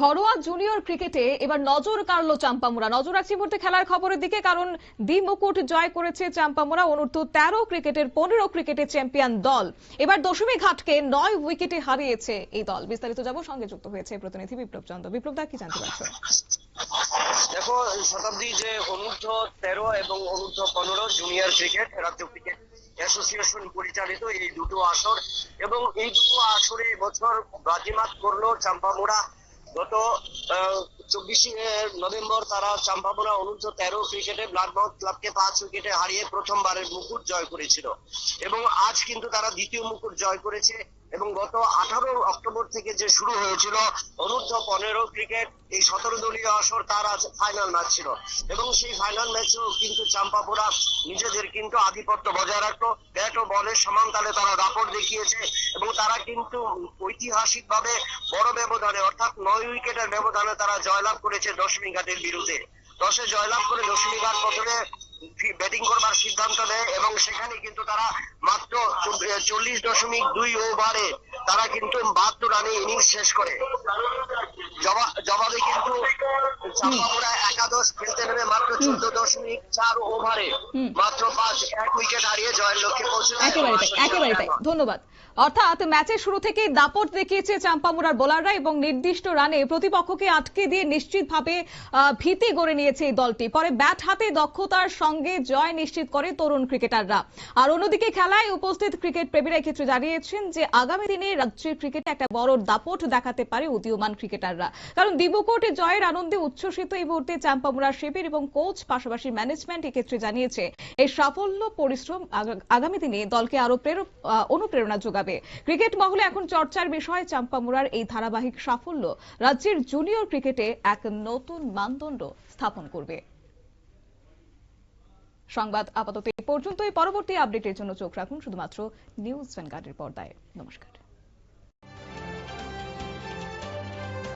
ঘরোয়া জুনিয়র ক্রিকেটে এবার নজর কাড়লো চাম্পামুরা। নজর রাখছি মুহূর্তে খেলার খবরের দিকে, কারণ দি মুকুট জয় করেছে চাম্পামুরা, অনূর্ধ্ব তেরো ক্রিকেটের পনেরো ক্রিকেটের চ্যাম্পিয়ন দল। এবার দশমী ঘাটকে নয় উইকেটে হারিয়েছে এই দল। বিস্তারিত যাব সঙ্গে যুক্ত হয়েছে প্রতিনিধি বিপ্লব চন্দ্র। বিপ্লব দা, কি জানতে পারছ দেখো শতাব্দী যে অনূর্ধ্ব তেরো এবং অনূর্ধ্ব পনেরো জুনিয়র ক্রিকেট রাজ্য ক্রিকেট অ্যাসোসিয়েশন পরিচালিত এই দুটো আসর এবং এই দুটো আসরে এবছর বাজিমাত করল চাম্পামুড়া গত চব্বিশে নভেম্বর তারা চাম্পাবনা অনূর্ধ্ব তেরো ক্রিকেটে ব্লাডমাউথ ক্লাবকে পাঁচ উইকেটে হারিয়ে প্রথমবারের মুকুট জয় করেছিল। এবং আজ কিন্তু তারা দ্বিতীয় মুকুট জয় করেছে। এবং গত আঠারো অক্টোবর থেকে যে শুরু হয়েছিল, অনূর্ধ্ব পনেরো ক্রিকেট এই সতেরো দলীয় আসর তার আজ ফাইনাল ম্যাচ ছিল। এবং সেই ফাইনাল ম্যাচেও কিন্তু চাম্পাপুরা নিজেদের কিন্তু আধিপত্য বজায় রাখল। ব্যাট ও বলের সমান তালে তারা দাপট দেখিয়েছে এবং তারা কিন্তু ঐতিহাসিক ভাবে বড় ব্যবধানে, অর্থাৎ নয় উইকেটের ব্যবধানে তারা জয়লাভ করেছে দশমী ঘাটের বিরুদ্ধে। দশে জয়লাভ করে দশমী ঘাট প্রথমে ব্যাটিং করবার সিদ্ধান্ত নেয় এবং সেখানে কিন্তু তারা মাত্র চল্লিশ দশমিক দুই ওভারে তারা কিন্তু বাহাত্তর রানে ইনিংস শেষ করে। জবা- জবাবে কিন্তু চাম্পাপুরা চোদ্দ দশমিক চার ওভারে হুম। মাত্র পাঁচ এক উইকেট হারিয়ে জয়ের লক্ষ্যে পৌঁছে একেবারে তাই একেবারে তাই। ধন্যবাদ। অর্থাৎ ম্যাচের শুরু থেকেই দাপট দেখিয়েছে চাম্পামুরার বোলাররা এবং নির্দিষ্ট রানে প্রতিপক্ষকে আটকে দিয়ে নিশ্চিতভাবে ভীতি গড়ে নিয়েছে এই দলটি। পরে ব্যাট হাতে দক্ষতার সঙ্গে জয় নিশ্চিত করে তরুণ ক্রিকেটাররা। আর অন্যদিকে খেলায় উপস্থিত ক্রিকেট প্রেমীরা ক্ষেত্রে জানিয়েছেন যে আগামী দিনে রাজ্যের ক্রিকেটে একটা বড় দাপট দেখাতে পারে উদীয়মান ক্রিকেটাররা। কারণ দিবকোটে জয়ের আনন্দে উচ্ছ্বসিত এই মুহূর্তে চাম্পামুরা শিবির এবং কোচ পাশাপাশি ম্যানেজমেন্ট এক্ষেত্রে জানিয়েছে, এই সাফল্য পরিশ্রম আগামী দিনে দলকে আরও প্রের- অনুপ্রেরণা যোগাবে। ক্রিকেট মহলে এখন চর্চার বিষয় চাম্পামুরার এই ধারাবাহিক সাফল্য রাজ্যের জুনিয়র ক্রিকেটে এক নতুন মানদণ্ড স্থাপন করবে। সংবাদ আপাতত এই পর্যন্তই। পরবর্তী আপডেটের জন্য চোখ রাখুন শুধুমাত্র নিউজ ভ্যানগার্ডের পর্দায়। নমস্কার।